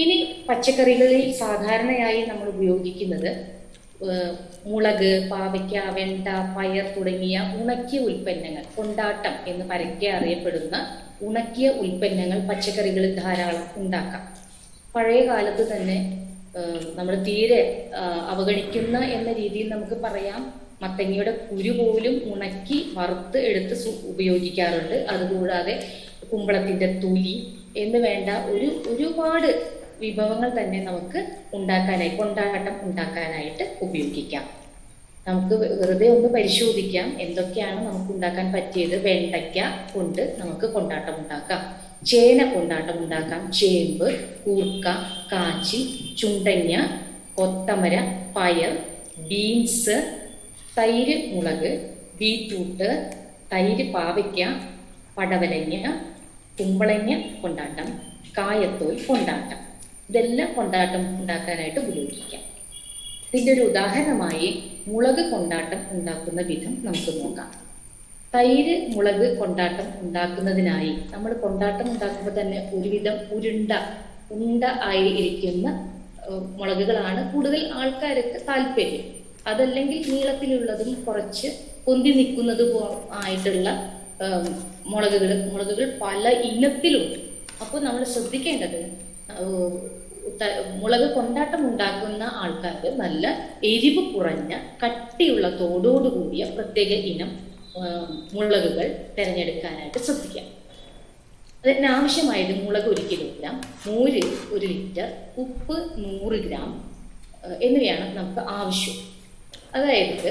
ഇനി പച്ചക്കറികളിൽ സാധാരണയായി നമ്മൾ ഉപയോഗിക്കുന്നത് മുളക് പാവയ്ക്ക വെണ്ട പയർ തുടങ്ങിയ ഉണക്കിയ ഉൽപ്പന്നങ്ങൾ കൊണ്ടാട്ടം എന്ന് പരക്കെ അറിയപ്പെടുന്ന ഉണക്കിയ ഉൽപ്പന്നങ്ങൾ പച്ചക്കറികളിൽ ധാരാളം ഉണ്ടാക്കാം. പഴയ കാലത്ത് തന്നെ നമ്മൾ തീരെ അവഗണിക്കുന്ന എന്ന രീതിയിൽ നമുക്ക് പറയാം. മത്തങ്ങയുടെ കുരു പോലും ഉണക്കി വറുത്ത് എടുത്ത് ഉപയോഗിക്കാറുണ്ട്. അതുകൂടാതെ കുമ്പളത്തിന്റെ തൊലി എന്ന് വേണ്ട ഒരു ഒരുപാട് വിഭവങ്ങൾ തന്നെ നമുക്ക് ഉണ്ടാക്കാനായി കൊണ്ടാട്ടം ഉണ്ടാക്കാനായിട്ട് ഉപയോഗിക്കാം. നമുക്ക് വെറുതെ ഒന്ന് പരിശോധിക്കാം എന്തൊക്കെയാണ് നമുക്ക് ഉണ്ടാക്കാൻ പറ്റിയത്. വെണ്ടയ്ക്ക കൊണ്ട് നമുക്ക് കൊണ്ടാട്ടം ഉണ്ടാക്കാം. ചേന കൊണ്ടാട്ടം ഉണ്ടാക്കാം. ചേമ്പ് കൂർക്ക കാച്ചി ചുണ്ടങ്ങ കൊത്തമര പയർ ബീൻസ് തൈര് മുളക് ബീറ്റ്റൂട്ട് തൈര് പാവയ്ക്ക പടവലങ്ങ കുമ്പളങ്ങ കൊണ്ടാട്ടം കായത്തോൽ കൊണ്ടാട്ടം. ഇതെല്ലാം കൊണ്ടാട്ടം ഉണ്ടാക്കാനായിട്ട് ഉപയോഗിക്കാം. ഇതിന്റെ ഒരു ഉദാഹരണമായി മുളക് കൊണ്ടാട്ടം ഉണ്ടാക്കുന്ന വിധം നമുക്ക് നോക്കാം. തൈര് മുളക് കൊണ്ടാട്ടം ഉണ്ടാക്കുന്നതിനായി നമ്മൾ കൊണ്ടാട്ടം ഉണ്ടാക്കുമ്പോൾ തന്നെ ഒരുവിധം ഉരുണ്ട ഉണ്ട ആയി ഇരിക്കുന്ന മുളകുകളാണ് കൂടുതൽ ആൾക്കാർക്ക് താല്പര്യം. അതല്ലെങ്കിൽ നീളത്തിലുള്ളതും കുറച്ച് പൊന്തി നിൽക്കുന്നത് ആയിട്ടുള്ള മുളകുകൾ മുളകുകൾ പല ഇനത്തിലുണ്ട്. അപ്പോൾ നമ്മൾ ശ്രദ്ധിക്കേണ്ടത് മുളക് കൊണ്ടാട്ടം ഉണ്ടാക്കുന്ന ആൾക്കാർ നല്ല എരിവ് കുറഞ്ഞ കട്ടിയുള്ള തോടോട് കൂടിയ പ്രത്യേക ഇനം മുളകുകൾ തിരഞ്ഞെടുക്കാനായിട്ട് ശ്രദ്ധിക്കാം അതിന് ആവശ്യമായത് മുളക് ഒരു കിലോഗ്രാം മോര് ഒരു ലിറ്റർ ഉപ്പ് നൂറ് ഗ്രാം എന്നിവയാണ് നമുക്ക് ആവശ്യം. അതായത്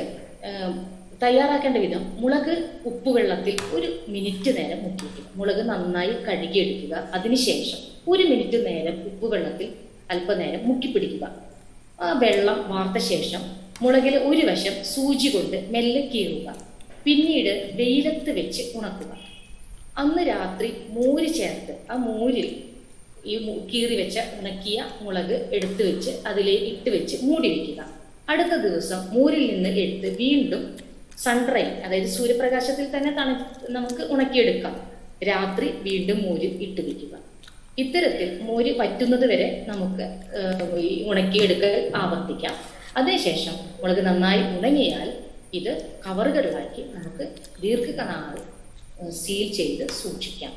തയ്യാറാക്കേണ്ട വിധം മുളക് ഉപ്പുവെള്ളത്തിൽ ഒരു മിനിറ്റ് നേരം മുക്കിക്കുക മുളക് നന്നായി കഴുകിയെടുക്കുക. അതിനുശേഷം ഒരു മിനിറ്റ് നേരം ഉപ്പുവെള്ളത്തിൽ അല്പനേരം മുക്കിപ്പിടിക്കുക. ആ വെള്ളം വാർത്ത ശേഷം മുളകിലെ ഒരു വശം സൂചി കൊണ്ട് മെല്ലെ കീറുക. പിന്നീട് വെയിലത്ത് വെച്ച് ഉണക്കുക. അന്ന് രാത്രി മോര് ചേർത്ത് ആ മോരിൽ ഈ കീറി വെച്ച ഉണക്കിയ മുളക് എടുത്തു വെച്ച് അതിലേക്ക് ഇട്ട് വെച്ച് മൂടി വയ്ക്കുക അടുത്ത ദിവസം മോരിൽ നിന്ന് എടുത്ത് വീണ്ടും സൺഡ്രൈ അതായത് സൂര്യപ്രകാശത്തിൽ തന്നെ തണു നമുക്ക് ഉണക്കിയെടുക്കാം. രാത്രി വീണ്ടും മോരിൽ ഇട്ട് വയ്ക്കുക ഇത്തരത്തിൽ മോര് പറ്റുന്നത് വരെ നമുക്ക് ഉണക്കിയെടുക്കൽ ആവർത്തിക്കാം. അതിനുശേഷം മുളക് നന്നായി ഉണങ്ങിയാൽ ഇത് കവറുകളിലാക്കി നമുക്ക് ദീർഘനാൾ സീൽ ചെയ്ത് സൂക്ഷിക്കാം.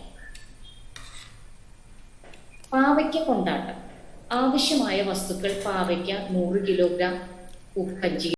പാവയ്ക്ക കൊണ്ടാട്ടം. ആവശ്യമായ വസ്തുക്കൾ പാവയ്ക്ക നൂറ് കിലോഗ്രാം ഉപ്പഞ്ചി